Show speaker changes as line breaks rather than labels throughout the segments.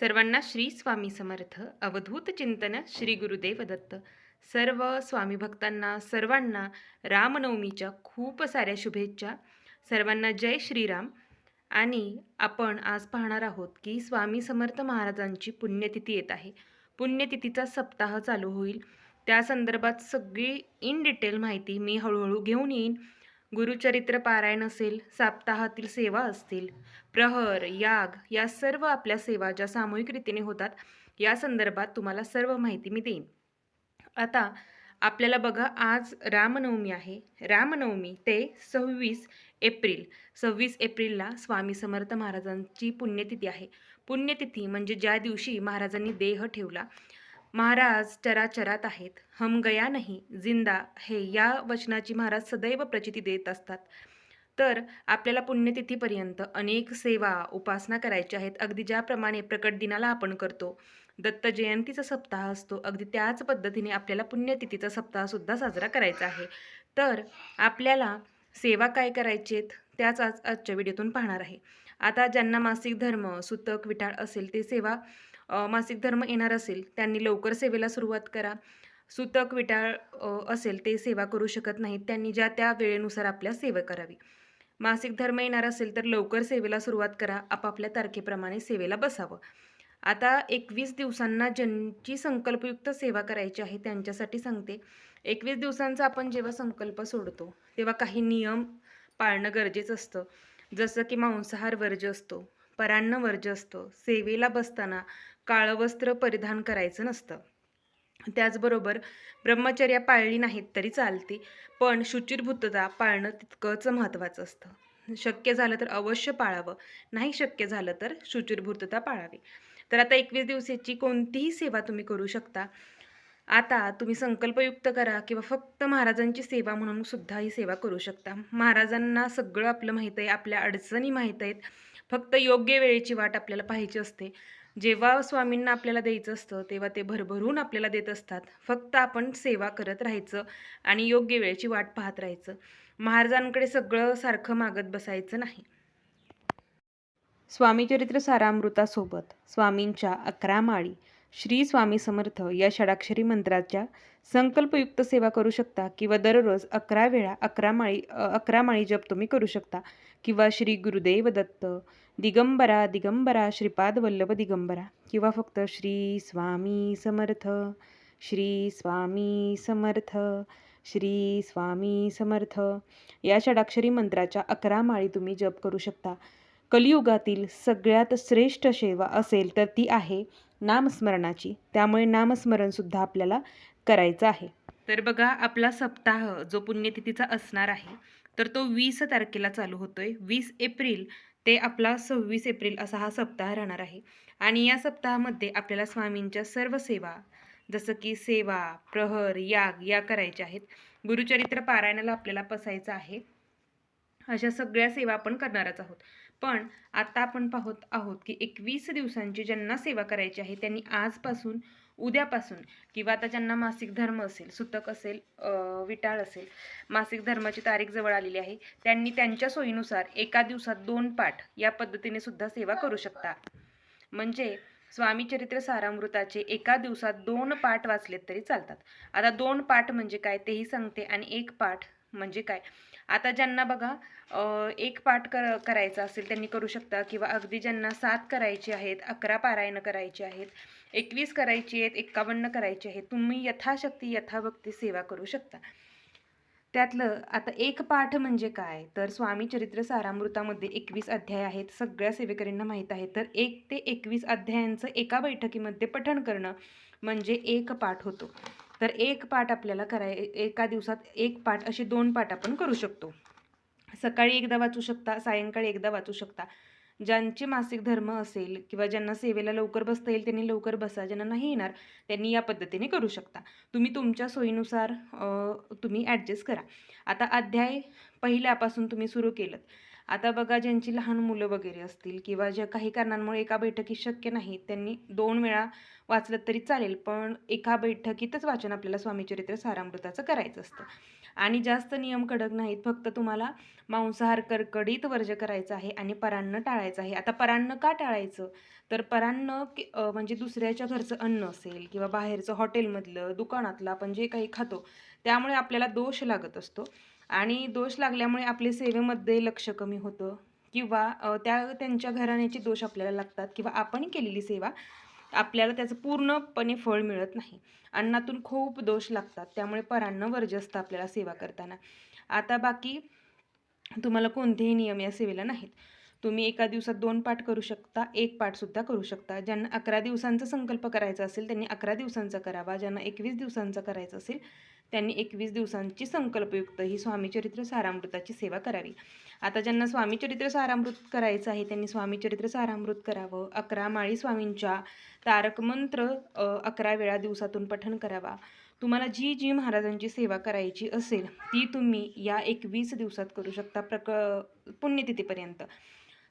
सर्वांना श्री स्वामी समर्थ. अवधूत चिंतन श्री गुरुदेव दत्त सर्व स्वामी भक्तांना सर्वांना रामनवमीच्या खूप साऱ्या शुभेच्छा. सर्वांना जय श्रीराम. आणि आपण आज पाहणार आहोत की स्वामी समर्थ महाराजांची पुण्यतिथी येत आहे. पुण्यतिथीचा सप्ताह चालू होईल. त्या संदर्भात सगळी इन डिटेल माहिती मी हळूहळू घेऊन येईन. गुरुचरित्र पारायण असेल साप्ताहातील सेवा असतील प्रहर याग या सर्व आपल्या सेवा ज्या सामूहिक रीतीने होतात या संदर्भात तुम्हाला सर्व माहिती मी देईन. आता आपल्याला बघा आज रामनवमी आहे. रामनवमी ते सव्वीस एप्रिल. सव्वीस एप्रिलला स्वामी समर्थ महाराजांची पुण्यतिथी आहे. पुण्यतिथी म्हणजे ज्या दिवशी महाराजांनी देह ठेवला महाराज चराचरात आहेत. हम गया नाही जिंदा हे. या वचनाची महाराज सदैव प्रचिती देत असतात. तर आपल्याला पुण्यतिथीपर्यंत अनेक सेवा उपासना करायच्या आहेत. अगदी ज्याप्रमाणे प्रकट दिनाला आपण करतो. दत्त जयंतीचा सप्ताह असतो. अगदी त्याच पद्धतीने आपल्याला पुण्यतिथीचा सप्ताहसुद्धा साजरा करायचा आहे. तर आपल्याला सेवा काय करायचे आहेत त्याच आज आजच्या व्हिडिओतून पाहणार आहे. आता ज्यांना मासिक धर्म सुतक विटाळ असेल ते सेवा मासिक धर्म येणार असेल त्यांनी लवकर सेवेला सुरुवात करा. सुतक विटाळ असेल ते सेवा करू शकत नाहीत. त्यांनी ज्या त्या वेळेनुसार आपल्या सेवा करावी. मासिक धर्म येणार असेल तर लवकर सेवेला सुरुवात करा. आपापल्या तारखेप्रमाणे सेवेला बसावं. आता एकवीस दिवसांना ज्यांची संकल्पयुक्त सेवा करायची आहे त्यांच्यासाठी सांगते. एकवीस दिवसांचा आपण जेव्हा संकल्प सोडतो तेव्हा काही नियम पाळणं गरजेचं असतं. जसं की मांसाहार वर्ज्य असतो परान्न वर्ज्य असतं सेवेला बसताना काळं वस्त्र परिधान करायचं नसतं. त्याचबरोबर ब्रह्मचर्या पाळली नाहीत तरी चालते पण शुचिर्भूतता पाळणं तितकंच महत्त्वाचं असतं. शक्य झालं तर अवश्य पाळावं नाही शक्य झालं तर शुचिर्भूतता पाळावी. तर आता एकवीस दिवसाची कोणतीही सेवा तुम्ही करू शकता आता तुम्ही संकल्पयुक्त करा किंवा फक्त महाराजांची सेवा म्हणून सुद्धा ही सेवा करू शकता. महाराजांना सगळं आपलं माहीत आहे आपल्या अडचणी माहीत आहेत. फक्त योग्य वेळेची वाट आपल्याला पाहायची असते. जेव्हा स्वामींना आपल्याला द्यायचं असतं तेव्हा ते भरभरून आपल्याला देत असतात. फक्त आपण सेवा करत राहायचं आणि योग्य वेळेची वाट पाहत राहायचं. महाराजांकडे सगळं सारखं मागत बसायचं नाही. स्वामीचरित्र सारामृतासोबत स्वामींच्या अकरा माळी श्री स्वामी समर्थ या षडाक्षरी मंत्राच्या संकल्पयुक्त सेवा करू शकता किंवा दररोज अकरा वेळा अकरा माळी अकरा माळी जप तुम्ही करू शकता. किंवा श्री गुरुदेव दत्त दिगंबरा दिगंबरा श्रीपाद वल्लभ दिगंबरा किंवा फक्त श्री स्वामी समर्थ श्री स्वामी समर्थ श्री स्वामी समर्थ या षडाक्षरी मंत्राच्या अकरा माळी तुम्ही जप करू शकता. कलियुगातील सगळ्यात श्रेष्ठ सेवा असेल तर ती आहे नामस्मरणाची. त्यामुळे नामस्मरणसुद्धा आपल्याला करायचं आहे. तर बघा आपला सप्ताह जो पुण्यतिथीचा असणार आहे तर तो वीस तारखेला चालू होतोय. वीस एप्रिल ते आपला सव्वीस एप्रिल असा हा सप्ताह राहणार आहे. आणि या सप्ताहामध्ये आपल्याला स्वामींच्या सर्व सेवा जसं की सेवा प्रहर याग या करायच्या आहेत. गुरुचरित्र पारायणाला आपल्याला पसायचं आहे. अशा सगळ्या सेवा आपण करणारच आहोत. पण आता आपण पाहत आहोत की एकवीस दिवसांची ज्यांना सेवा करायची आहे त्यांनी आजपासून उद्यापासून किंवा आता ज्यांना मासिक धर्म असेल सुतक असेल विटाळ असेल मासिक धर्माची तारीख जवळ आलेली आहे त्यांनी त्यांच्या सोयीनुसार एका दिवसात दोन पाठ या पद्धतीने सुद्धा सेवा करू शकता. म्हणजे स्वामी चरित्र सारामृताचे एका दिवसात दोन पाठ वाचलेत तरी चालतात. आता दोन पाठ म्हणजे काय तेही सांगते आणि एक पाठ म्हणजे काय? आता ज्यांना बघा एक पाठ कर करायचा असेल त्यांनी करू शकता. किंवा अगदी ज्यांना सात करायचे आहेत अकरा पारायणं करायची आहेत एकवीस करायची आहेत एक्कावन्न करायची आहेत तुम्ही यथाशक्ती यथाभक्ती सेवा करू शकता. त्यातलं आता एक पाठ म्हणजे काय? तर स्वामी चरित्र सारामृतामध्ये एकवीस अध्याय आहेत सगळ्या सेवेकरींना माहीत आहे. तर एक ते एकवीस अध्यायांचं एका बैठकीमध्ये पठण करणं म्हणजे एक पाठ होतो. तर एक पाठ आपल्याला कराय एका दिवसात एक पाठ असे दोन पाठ आपण करू शकतो. सकाळी एकदा वाचू शकता सायंकाळी एकदा वाचू शकता. ज्यांचे मासिक धर्म असेल किंवा ज्यांना सेवेला लवकर बसता येईल त्यांनी लवकर बसा. ज्यांना नाही येणार त्यांनी या पद्धतीने करू शकता. तुम्ही तुमच्या सोयीनुसार तुम्ही ॲडजस्ट करा. आता अध्याय पहिल्यापासून तुम्ही सुरू केलं आता बघा ज्यांची लहान मुलं वगैरे असतील किंवा ज्या काही कारणांमुळे एका बैठकीत शक्य नाही त्यांनी दोन वेळा वाचलं तरी चालेल पण एका बैठकीतच वाचन आपल्याला स्वामीचरित्र सारामृताचं करायचं असतं. आणि जास्त नियम कडक नाहीत फक्त तुम्हाला मांसाहार कडकडीत वर्ज करायचं आहे आणि परान्न टाळायचं आहे. आता परान्न का टाळायचं? तर परान्न म्हणजे दुसऱ्याच्या घरचं अन्न असेल किंवा बाहेरचं हॉटेलमधलं दुकानातलं आपण जे काही खातो त्यामुळे आपल्याला दोष लागत असतो. आणि दोष लागल्यामुळे आपले सेवेमध्ये लक्ष कमी होतं. किंवा त्या त्यांच्या घराण्याचे दोष आपल्याला लागतात किंवा आपण केलेली सेवा आपल्याला त्याचं पूर्णपणे फळ मिळत नाही. अन्नातून खूप दोष लागतात. त्यामुळे परान्न वर्ज्य असतं आपल्याला सेवा करताना. आता बाकी तुम्हाला कोणतेही नियम या सेवेला नाहीत. तुम्ही एका दिवसात दोन पाठ करू शकता एक पाठसुद्धा करू शकता. ज्यांना अकरा दिवसांचा संकल्प करायचा असेल त्यांनी अकरा दिवसांचा करावा. ज्यांना एकवीस दिवसांचा करायचा असेल त्यांनी एकवीस दिवसांची संकल्पयुक्त ही स्वामीचरित्र सारामृताची सेवा करावी. आता ज्यांना स्वामीचरित्र सारामृत करायचं आहे त्यांनी स्वामीचरित्र सारामृत करावं. अकरा माळी स्वामींच्या तारकमंत्र अकरा वेळा दिवसातून पठण करावा. तुम्हाला जी जी महाराजांची सेवा करायची असेल ती तुम्ही या एकवीस दिवसात करू शकता प्रक पुण्यतिथीपर्यंत.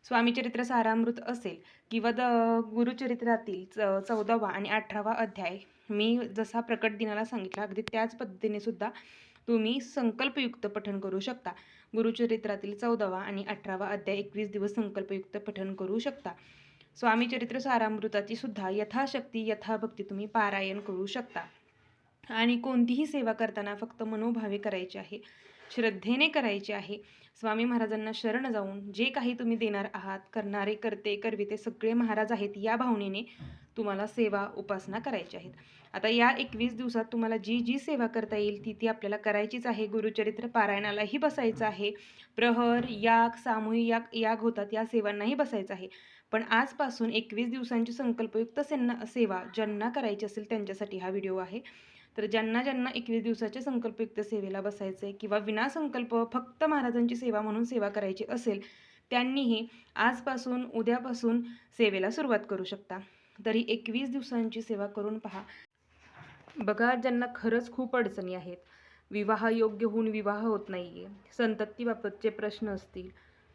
स्वामीचरित्र सारामृत असेल किंवा द गुरुचरित्रातील च चौदावा आणि अठरावा अध्याय मी जसा प्रकट दिनाला सांगितला अगदी त्याच पद्धतीने सुद्धा तुम्ही संकल्पयुक्त पठण करू शकता. गुरुचरित्रातील चौदावा आणि अठरावा अध्याय एकवीस दिवस संकल्पयुक्त पठण करू शकता. स्वामीचरित्र सारामृताची सुद्धा यथाशक्ती यथाभक्ती तुम्ही पारायण करू शकता. आणि कोणतीही सेवा करताना फक्त मनोभावे करायची आहे श्रद्धेने करायची आहे स्वामी महाराजांना शरण जाऊन जे काही तुम्ही देणार आहात करणारे करते करविते सगळे महाराज आहेत या भावनेने तुम्हाला सेवा उपासना करायची आहेत. आता या एकवीस दिवसात तुम्हाला जी जी सेवा करता येईल ती ती आपल्याला करायचीच आहे. गुरुचरित्र पारायणालाही बसायचं आहे. प्रहर याग सामूहिक याग याग होतात या सेवांनाही बसायचं आहे. पण आजपासून एकवीस दिवसांची संकल्पयुक्त सेना सेवा ज्यांना करायची असेल त्यांच्यासाठी हा व्हिडिओ आहे. तर ज्यांना ज्यांना एकवीस दिवसाच्या संकल्पयुक्त सेवेला बसायचं आहे किंवा विनासंकल्प फक्त महाराजांची सेवा म्हणून सेवा करायची असेल त्यांनीही आजपासून उद्यापासून सेवेला सुरुवात करू शकता. तरी एकवीस दिवसांची सेवा करून पहा. बघा ज्यांना खरंच खूप अडचणी आहेत. विवाह योग्य होऊन विवाह होत नाही आहे संततीबाबतचे प्रश्न असतील.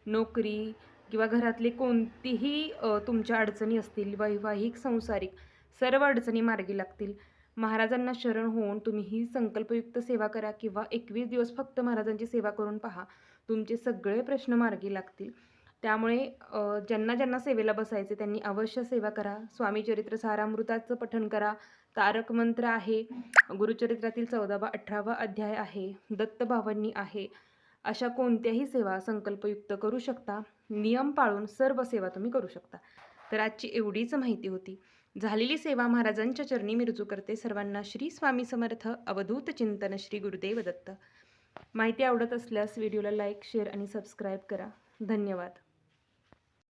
नोकरी किंवा घरातले कोणतीही तुमच्या अडचणी असतील वैवाहिक संसारिक सर्व अडचणी मार्गी लागतील. महाराजांना शरण होऊन तुम्ही ही संकल्पयुक्त सेवा करा किंवा एकवीस दिवस फक्त महाराजांची सेवा करून पहा. तुमचे सगळे प्रश्न मार्गी लागतील. त्यामुळे ज्यांना ज्यांना सेवेला बसायचे त्यांनी अवश्य सेवा करा. स्वामीचरित्र सारामृताचं पठण करा. तारक मंत्र आहे. गुरुचरित्रातील चौदावा अठरावा अध्याय आहे. दत्तभावांनी आहे. अशा कोणत्याही सेवा संकल्पयुक्त करू शकता. नियम पाळून सर्व सेवा तुम्ही करू शकता. तर आजची एवढीच माहिती होती. झालेली सेवा महाराजांच्या चरणी मी रुजू करते. सर्वांना श्री स्वामी समर्थ. अवधूत चिंतन श्री गुरुदेव दत्त माहिती आवडत असल्यास व्हिडिओला लाईक शेअर आणि सबस्क्राईब करा. धन्यवाद.